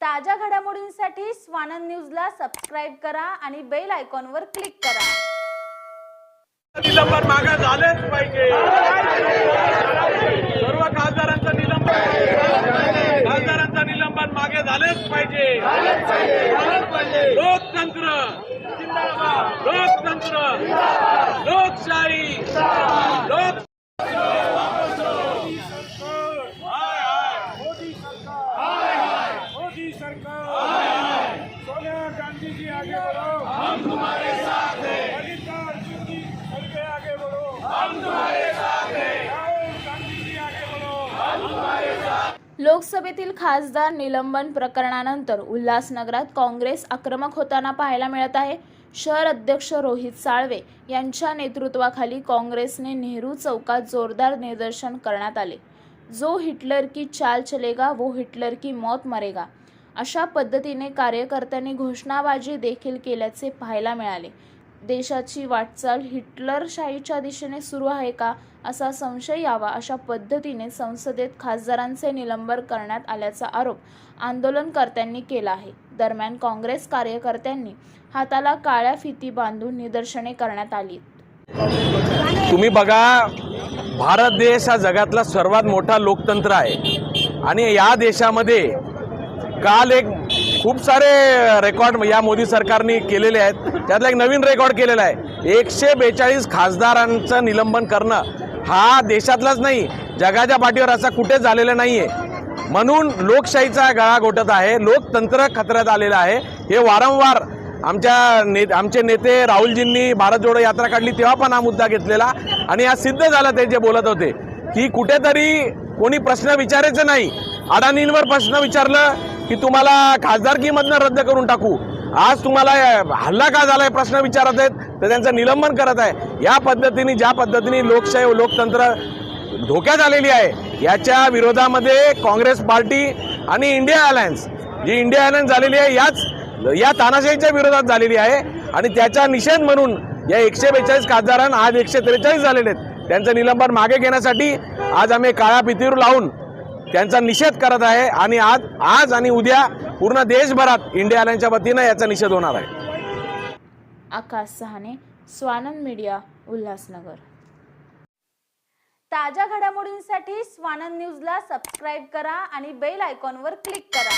ताज्या घडामोडींसाठी स्वानंद न्यूजला सबस्क्राईब करा आणि बेल आयकॉनवर क्लिक करा. निलंबन मागे झालेच पाहिजे. सर्व खासदारांचं निलंबन खासदारांचं निलंबन मागे झालेच पाहिजे. लोकतंत्र लोकतंत्र लोकशाही लोक मोदी सरकार सोनिया गांधी जी आगे बढ़ो हम तुम्हारे साथ हैं मल्लिकार्जुन जी आगे बढ़ो हम तुम्हारे साथ हैं राहुल गांधी जी आगे बढ़ो लोकसभेतील खासदार निलंबन प्रकरणानंतर उल्हासनगरात काँग्रेस आक्रमक होताना पाहायला मिळत आहे. शहर अध्यक्ष रोहित साळवे यांच्या नेतृत्वाखाली काँग्रेसने नेहरू चौकात जोरदार निदर्शन करण्यात आले. जो हिटलर की चाल चलेगा वो हिटलर की मौत मरेगा. अशा पद्धतीने कार्यकर्त्यांनी घोषणाबाजी देखील केल्याचे पाहायला मिळाले. देशाची वाटचाल हिटलरशाहीच्या दिशेने सुरू आहे का असा संशय यावा अशा पद्धतीने संसदेत खासदारांचे निलंबन करण्यात आल्याचा आरोप आंदोलनकर्त्यांनी केला आहे. दरम्यान काँग्रेस कार्यकर्त्यांनी हाताला काळ्या फिती बांधून निदर्शने करण्यात आली. तुम्ही बघा भारत देश हा जगातला सर्वात मोठा लोकतंत्र आहे. आणि या देशामध्ये काल एक खूप सारे रेकॉर्ड या मोदी सरकारने केलेले आहेत. त्यातला एक नवीन रेकॉर्ड केलेला आहे. एकशे बेचाळीस खासदारांचं निलंबन करणं हा देशातलाच नाही जगाच्या पाठीवर असा कुठेच झालेला नाही आहे म्हणून लोकशाहीचा गळा घोटत आहे लोकतंत्र खतऱ्यात आलेलं आहे. हे वारंवार आमच्या ने आमचे नेते राहुलजींनी भारत जोडो यात्रा काढली तेव्हा पण हा मुद्दा घेतलेला आणि हा सिद्ध झाला ते जे बोलत होते की कुठेतरी कोणी प्रश्न विचारायचं नाही. अडाणींवर प्रश्न विचारलं की तुम्हाला खासदारकीमधनं रद्द करून टाकू. आज तुम्हाला हल्ला का झालाय प्रश्न विचारत आहेत तर त्यांचं निलंबन करत आहे. या पद्धतीने ज्या पद्धतीने लोकशाही लोकतंत्र धोक्यात आलेली आहे याच्या विरोधामध्ये काँग्रेस पार्टी आणि इंडिया अलायन्स जी इंडिया अलायन्स झालेली आहे याच या तानाशाहीच्या विरोधात झालेली आहे. आणि त्याचा निषेध म्हणून या एकशे बेचाळीस खासदारांना आज एकशे त्रेचाळीस झालेले आहेत. त्यांचं निलंबन मागे घेण्यासाठी आज आम्ही काळ्या पितीवर लावून त्यांचा निषेध करत आहे आणि आज आज आणि उद्या पूर्ण देशभरात इंडिया अलायन्सच्या वतीनं याचा निषेध होणार आहे. आकाश सहाने स्वानंद मीडिया उल्हासनगर. ताज्या घडामोडींसाठी स्वानंद न्यूजला सबस्क्राईब करा आणि बेल आयकॉनवर क्लिक करा.